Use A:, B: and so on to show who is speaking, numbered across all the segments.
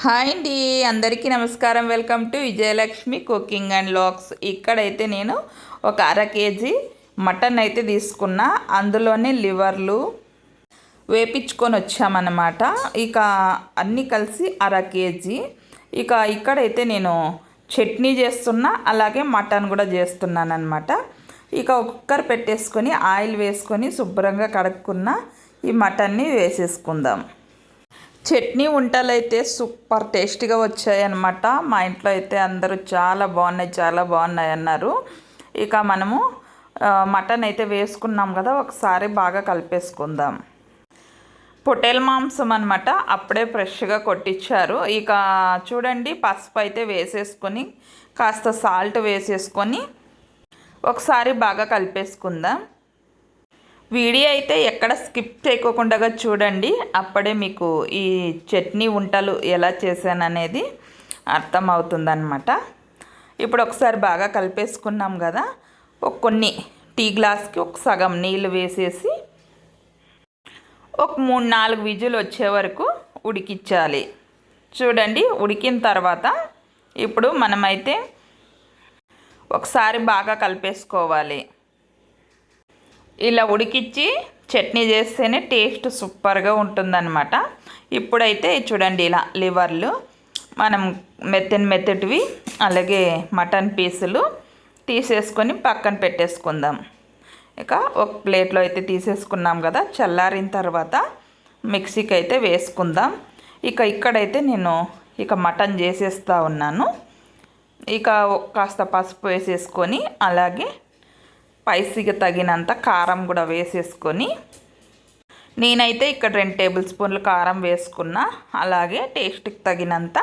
A: Hi అండి అందరికీ నమస్కారం. Welcome to Vijayalakshmi cooking and logs. ఇక్కడైతే నేను ఒక అర కేజీ మటన్ అయితే తీసుకున్నా. అందులోనే లివర్లు వేపించుకొని వచ్చామన్నమాట. ఇక అన్నీ కలిసి అర కేజీ. ఇక ఇక్కడైతే నేను చట్నీ చేస్తున్నా అలాగే మటన్ కూడా చేస్తున్నాను అనమాట ఇక కుక్కర్ పెట్టేసుకొని ఆయిల్ వేసుకొని శుభ్రంగా కడుక్కున్న ఈ మటన్ని వేసేసుకుందాం. చట్నీ వంటలు అయితే సూపర్ టేస్టీగా వచ్చాయి అనమాట మా ఇంట్లో అయితే అందరూ చాలా బాగున్నాయి చాలా బాగున్నాయి అన్నారు. ఇక మనము మటన్ అయితే వేసుకున్నాం కదా ఒకసారి బాగా కలిపేసుకుందాం. పొటేల్ మాంసం అనమాట అప్పుడే ఫ్రెష్గా కొట్టించారు ఇక చూడండి పసుపు అయితే వేసేసుకొని కాస్త సాల్ట్ వేసేసుకొని ఒకసారి బాగా కలిపేసుకుందాం. వీడియో అయితే ఎక్కడ స్కిప్ చేయకోకుండా చూడండి. అప్పుడే మీకు ఈ చట్నీ వంటలు ఎలా చేశాననేది అర్థమవుతుందనమాట ఇప్పుడు ఒకసారి బాగా కలిపేసుకున్నాం కదా. ఒక కొన్ని టీ గ్లాస్కి ఒక సగం నీళ్ళు వేసేసి ఒక మూడు నాలుగు విజులు వచ్చే వరకు ఉడికించాలి. చూడండి ఉడికిన తర్వాత ఇప్పుడు మనమైతే ఒకసారి బాగా కలిపేసుకోవాలి. ఇలా ఉడికిచ్చి చట్నీ చేస్తేనే టేస్ట్ సూపర్గా ఉంటుందన్నమాట. ఇప్పుడైతే చూడండి ఇలా లివర్లు మనం మెత్తని మెత్తటివి అలాగే మటన్ పీసులు తీసేసుకొని పక్కన పెట్టేసుకుందాం. ఇక ఒక ప్లేట్లో అయితే తీసేసుకున్నాం కదా చల్లారిన తర్వాత మిక్సీకి అయితే వేసుకుందాం. ఇక ఇక్కడైతే నేను ఇక మటన్ చేసేస్తూ ఉన్నాను. ఇక కాస్త పసుపు వేసేసుకొని అలాగే స్పైసీగా తగినంత కారం కూడా వేసేసుకొని నేనైతే ఇక్కడ రెండు టేబుల్ స్పూన్లు కారం వేసుకున్నా. అలాగే టేస్ట్కి తగినంత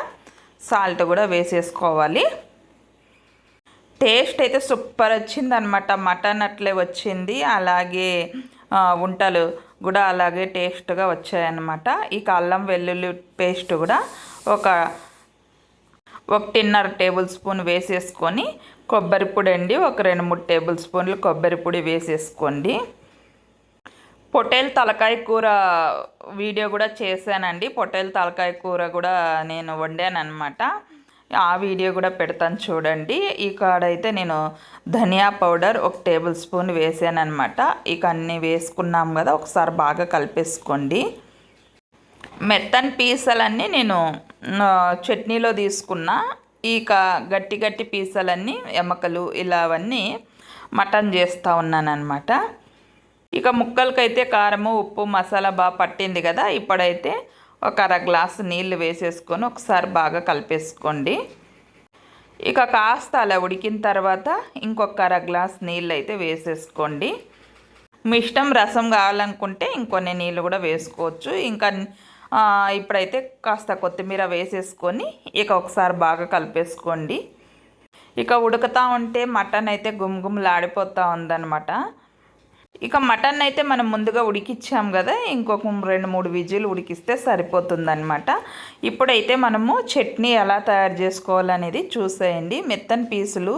A: సాల్ట్ కూడా వేసేసుకోవాలి. టేస్ట్ అయితే సూపర్ వచ్చింది అనమాట మటన్ అట్లే వచ్చింది. అలాగే వంటలు కూడా అలాగే టేస్ట్గా వచ్చాయన్నమాట. ఈ అల్లం వెల్లుల్లి పేస్ట్ కూడా ఒక ఒకటిన్నర టేబుల్ స్పూన్ వేసేసుకొని కొబ్బరి పొడి అండి. ఒక రెండు మూడు టేబుల్ స్పూన్లు కొబ్బరి పొడి వేసేసుకోండి. పొటేల్ తలకాయ కూర వీడియో కూడా చేశానండి. పొటేల్ తలకాయ కూర కూడా నేను వండాను అనమాట ఆ వీడియో కూడా పెడతాను చూడండి. ఈ కాడైతే నేను ధనియా పౌడర్ ఒక టేబుల్ స్పూన్ వేసాను అనమాట ఇక అన్నీ వేసుకున్నాం కదా ఒకసారి బాగా కలిపేసుకోండి. మెత్తని పీసలన్నీ నేను చట్నీలో తీసుకున్నా ఇక గట్టి గట్టి పీసలన్నీ ఎమకలు ఇలా అవన్నీ మటన్ చేస్తూ ఉన్నానమాట ఇక ముక్కలకైతే కారము ఉప్పు మసాలా బాగా పట్టింది కదా ఇప్పుడైతే ఒక అర గ్లాసు నీళ్ళు వేసేసుకొని ఒకసారి బాగా కలిపేసుకోండి. ఇక కాస్త అలా ఉడికిన తర్వాత ఇంకొక అర గ్లాస్ నీళ్ళు అయితే వేసేసుకోండి. మీ ఇష్టం రసం కావాలనుకుంటే ఇంకొన్ని నీళ్ళు కూడా వేసుకోవచ్చు. ఇంకా ఇప్పుడైతే కాస్త కొత్తిమీర వేసేసుకొని ఇక ఒకసారి బాగా కలిపేసుకోండి. ఇక ఉడుకుతూ ఉంటే మటన్ అయితే గుమ్గుమ్లాడిపోతూ ఉందన్నమాట. ఇక మటన్ అయితే మనం ముందుగా ఉడికిచ్చాం కదా ఇంకొక రెండు మూడు విజిల్ ఉడికిస్తే సరిపోతుందన్నమాట. ఇప్పుడైతే మనము చట్నీ ఎలా తయారు చేసుకోవాలనేది చూసేయండి. మెత్తని పీసులు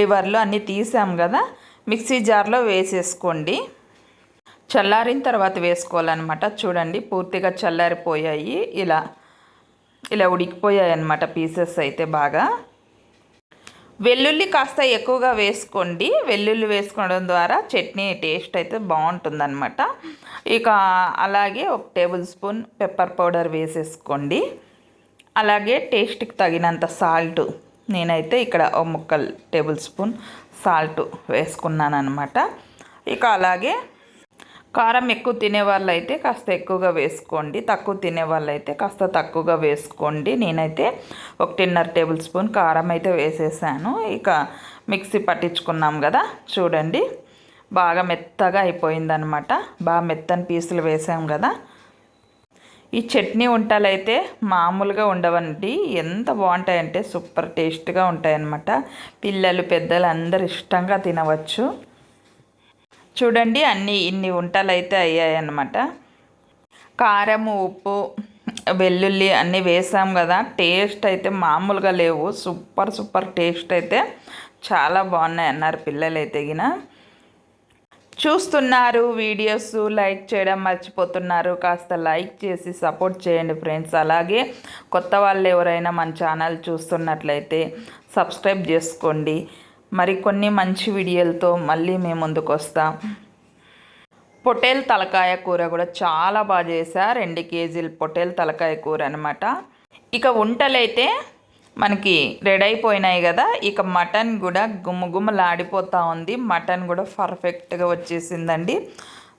A: లివర్లు అన్నీ తీసాం కదా మిక్సీ జార్లో వేసేసుకోండి. చల్లారిన తర్వాత వేసుకోవాలన్నమాట. చూడండి పూర్తిగా చల్లారిపోయాయి. ఇలా ఇలా ఉడికిపోయాయి అన్నమాట పీసెస్ అయితే బాగా. వెల్లుల్లి కాస్త ఎక్కువగా వేసుకోండి. వెల్లుల్లి వేసుకోవడం ద్వారా చట్నీ టేస్ట్ అయితే బాగుంటుందన్నమాట. ఇక అలాగే ఒక టేబుల్ స్పూన్ పెప్పర్ పౌడర్ వేసేసుకోండి. అలాగే టేస్ట్కి తగినంత సాల్ట్. నేనైతే ఇక్కడ ఒక ముక్కల్ టేబుల్ స్పూన్ సాల్ట్ వేసుకున్నాను అనమాట ఇక అలాగే కారం ఎక్కువ తినే వాళ్ళు అయితే కాస్త ఎక్కువగా వేసుకోండి. తక్కువ తినే వాళ్ళు అయితే కాస్త తక్కువగా వేసుకోండి. నేనైతే ఒకటిన్నర టేబుల్ స్పూన్ కారం అయితే వేసేసాను. ఇక మిక్సీ పట్టించుకున్నాం కదా చూడండి. బాగా మెత్తగా అయిపోయిందనమాట బాగా మెత్తని పీసులు వేసాం కదా. ఈ చట్నీ వంటలు అయితే మామూలుగా ఉండవండి. ఎంత బాగుంటాయంటే సూపర్ టేస్ట్గా ఉంటాయన్నమాట. పిల్లలు పెద్దలు అందరు ఇష్టంగా తినవచ్చు. చూడండి అన్ని ఇన్ని వంటలు అయితే అయ్యాయన్నమాట. కారం ఉప్పు వెల్లుల్లి అన్నీ వేసాం కదా. టేస్ట్ అయితే మామూలుగా లేవు. సూపర్ సూపర్ టేస్ట్ అయితే చాలా బాగున్నాయి అన్నారు పిల్లలు అయితే గిన. చూస్తున్నారు వీడియోస్ లైక్ చేయడం మర్చిపోతున్నారు. కాస్త లైక్ చేసి సపోర్ట్ చేయండి ఫ్రెండ్స్. అలాగే కొత్త వాళ్ళు ఎవరైనా మన ఛానల్ చూస్తున్నట్లయితే సబ్స్క్రైబ్ చేసుకోండి. మరికొన్ని మంచి వీడియోలతో మళ్ళీ మేము ముందుకు వస్తాం. పొటేల్ తలకాయ కూర కూడా చాలా బాగా చేశా రెండు కేజీలు పొటేల్ తలకాయ కూర అనమాట ఇక వంటలైతే మనకి రెడీ అయిపోయినాయి కదా. ఇక మటన్ కూడా గుమ్మగుమ్మలాడిపోతూ ఉంది. మటన్ కూడా పర్ఫెక్ట్గా వచ్చేసిందండి.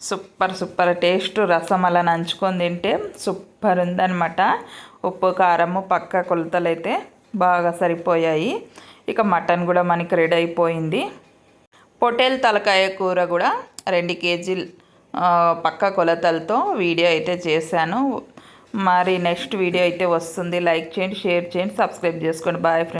A: Super super taste. రసం అలా నంచుకొని తింటే సూపర్ ఉందనమాట ఉప్పు కారము పక్క కొలతలు అయితే బాగా సరిపోయాయి. ఇక మటన్ కూడా మనకి రెడీ అయిపోయింది. పొటేల్ తలకాయ కూర కూడా రెండు కేజీలు పక్క కొలతలతో వీడియో అయితే చేశాను. మరి నెక్స్ట్ వీడియో అయితే వస్తుంది. లైక్ చేయండి షేర్ చేయండి సబ్స్క్రైబ్ చేసుకోండి. Bye friends